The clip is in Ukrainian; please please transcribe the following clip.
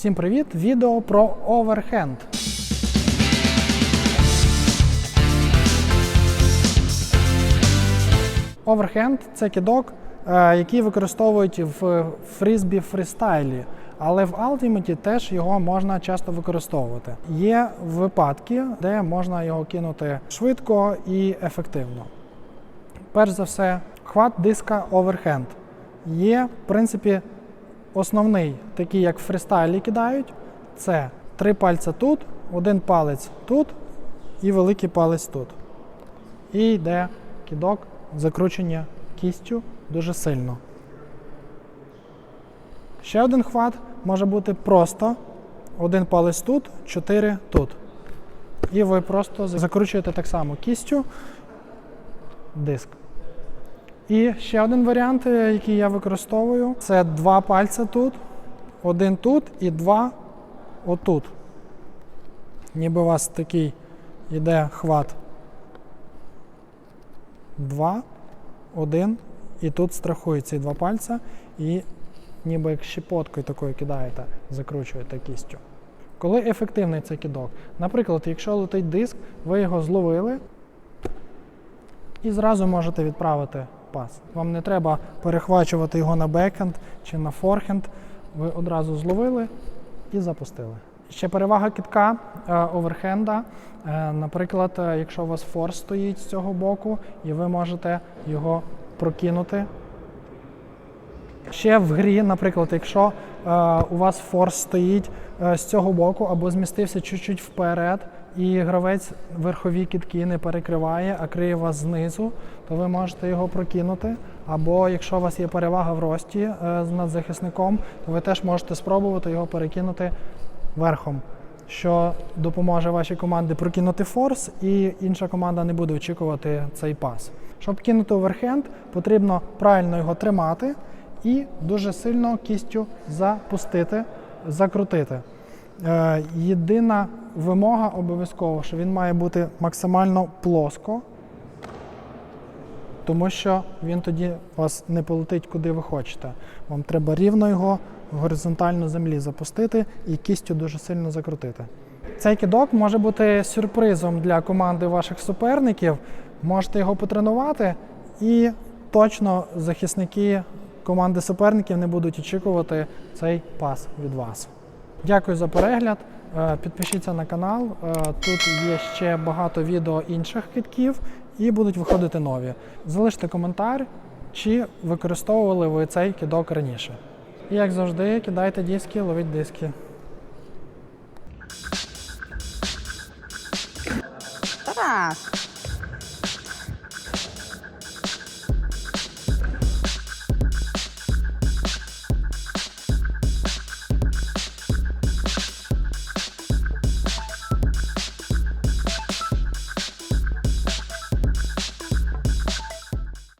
Всім привіт! Відео про оверхенд. Оверхенд це кидок, е, який використовують в фрізбі фрістайлі. Але в Ultimate теж його можна часто використовувати. Є випадки, де можна його кинути швидко і ефективно. Перш за все, хват диска оверхенд. Є, в принципі, основний, такий як в фристайлі кидають. Це три пальця тут, один палець тут і великий палець тут. І йде кидок, закручення кістю дуже сильно. Ще один хват може бути просто один палець тут, чотири тут. І ви просто закручуєте так само кістю диск. І ще один варіант, е, який я використовую, це два пальця тут, один тут і два отут. Ніби у вас такий йде хват. Два, один, і тут страхують ці два пальця, і ніби як щепоткою такою кидаєте, закручуєте кістю. Коли ефективний цей кидок? Наприклад, якщо летить диск, ви його зловили і зразу можете відправити пас. Вам не треба перехвачувати його на бекенд чи на форхенд. Ви одразу зловили і запустили. Ще перевага китка е, оверхенда. Е, Наприклад, е, якщо у вас форс стоїть з цього боку, і ви можете його прокинути. Ще в грі, наприклад, якщо у вас форс стоїть з цього боку або змістився чуть-чуть вперед, і гравець верхові кітки не перекриває, а криє вас знизу, то ви можете його прокинути. Або якщо у вас є перевага в рості е, з надзахисником, то ви теж можете спробувати його перекинути верхом, що допоможе вашій команді прокинути форс, і інша команда не буде очікувати цей пас. Щоб кинути оверхенд, потрібно правильно його тримати і дуже сильно кістю запустити, закрутити. Е, єдина вимога обов'язково, що він має бути максимально плоско, тому що він тоді вас не полетить куди ви хочете. Вам треба рівно його горизонтально землі запустити і кістю дуже сильно закрутити. Цей кидок може бути сюрпризом для команди ваших суперників. Можете його потренувати, і точно захисники команди суперників не будуть очікувати цей пас від вас. Дякую за перегляд. Е, Підпишіться на канал. Е, Тут є ще багато відео інших китків і будуть виходити нові. Залиште коментар, чи використовували ви цей кидок раніше. І як завжди, кидайте диски, ловіть диски. Тарас,